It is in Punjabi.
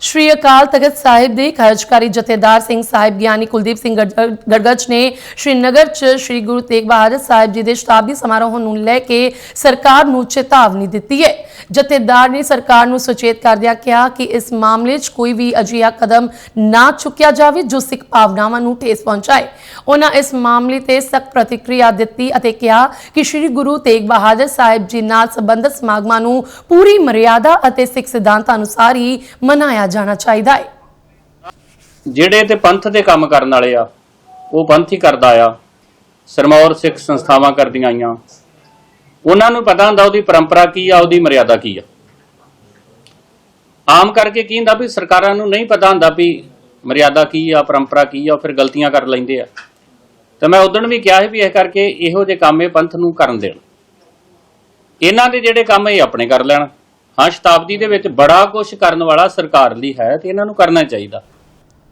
ਸ਼੍ਰੀ ਅਕਾਲ ਤਖਤ ਸਾਹਿਬ ਦੇ ਕਾਰਜਕਾਰੀ ਜਥੇਦਾਰ ਸਿੰਘ ਸਾਹਿਬ ਗਿਆਨੀ ਕੁਲਦੀਪ ਸਿੰਘ ਗੜ- ਗੜਗੜ ਨੇ ਸ਼੍ਰੀ ਨਗਰ ਚ ਸ਼੍ਰੀ ਗੁਰੂ ਤੇਗ ਬਹਾਦਰ ਸਾਹਿਬ ਜੀ ਦੇ ਸ਼ਤਾਬਦੀ ਸਮਾਰੋਹ ਨੂੰ ਲੈ ਕੇ ਸਰਕਾਰ ਨੂੰ ਚੇਤਾਵਨੀ ਦਿੱਤੀ ਹੈ। ਜਥੇਦਾਰ ਨੇ ਸਰਕਾਰ ਨੂੰ ਸੁਚੇਤ ਕਰਦਿਆਂ ਕਿਹਾ ਕਿ ਇਸ ਮਾਮਲੇ 'ਚ ਕੋਈ ਵੀ ਅਜਿਹਾ ਕਦਮ ਨਾ ਚੁੱਕਿਆ ਜਾਵੇ ਜੋ ਸਿੱਖ ਭਾਵਨਾਵਾਂ ਨੂੰ ਠੇਸ ਪਹੁੰਚਾਏ। ਉਹਨਾਂ ਇਸ ਮਾਮਲੇ ਤੇ ਸਖਤ ਪ੍ਰਤੀਕਿਰਿਆ ਦਿੱਤੀ ਅਤੇ ਕਿਹਾ ਕਿ ਸ਼੍ਰੀ ਗੁਰੂ ਤੇਗ ਬਹਾਦਰ ਸਾਹਿਬ ਜੀ ਨਾਲ ਸੰਬੰਧਿਤ ਸਮਾਗਮਾਂ ਨੂੰ ਪੂਰੀ ਮਰਿਆਦਾ ਅਤੇ ਸਿੱਖ ਸਿਧਾਂਤਾਂ ਅਨੁਸਾਰ ਹੀ ਮਨਾਇਆ ਜਾਣਾ ਚਾਹੀਦਾ ਹੈ। ਜਿਹੜੇ ਤੇ ਪੰਥ ਦੇ ਕੰਮ ਕਰਨ ਵਾਲੇ ਆ, ਉਹ ਪੰਥ ਹੀ ਕਰਦਾ ਆ। ਸਰਮੌਰ ਸਿੱਖ ਸੰਸਥਾਵਾਂ ਕਰਦੀਆਂ ਆਈਆਂ। ਉਹਨਾਂ ਨੂੰ ਪਤਾ ਹੁੰਦਾ ਉਹਦੀ ਪਰੰਪਰਾ ਕੀ ਆ, ਉਹਦੀ ਮਰਿਆਦਾ ਕੀ ਆ। ਆਮ ਕਰਕੇ ਕੀ ਹੁੰਦਾ ਵੀ ਸਰਕਾਰਾਂ ਨੂੰ ਨਹੀਂ ਪਤਾ ਹੁੰਦਾ ਵੀ ਮਰਿਆਦਾ ਕੀ ਆ, ਪਰੰਪਰਾ ਕੀ ਆ ਫਿਰ ਗਲਤੀਆਂ ਕਰ ਲੈਂਦੇ ਆ। ਤੇ ਮੈਂ ਉਦੋਂ ਵੀ ਕਿਹਾ ਸੀ ਵੀ ਇਹ ਕਰਕੇ ਇਹੋ ਜਿਹੇ ਕੰਮ ਇਹ ਪੰਥ ਨੂੰ ਕਰਨ ਦੇਣ। ਇਹਨਾਂ ਦੇ ਜਿਹੜੇ ਕੰਮ ਇਹ ਆਪਣੇ ਕਰ ਲੈਣ। ਹਾਂ, ਸ਼ਤਾਬਦੀ ਦੇ ਵਿੱਚ ਬੜਾ ਕੁਝ ਕਰਨ ਵਾਲਾ ਸਰਕਾਰ ਲਈ ਹੈ ਤੇ ਇਹਨਾਂ ਨੂੰ ਕਰਨਾ ਚਾਹੀਦਾ।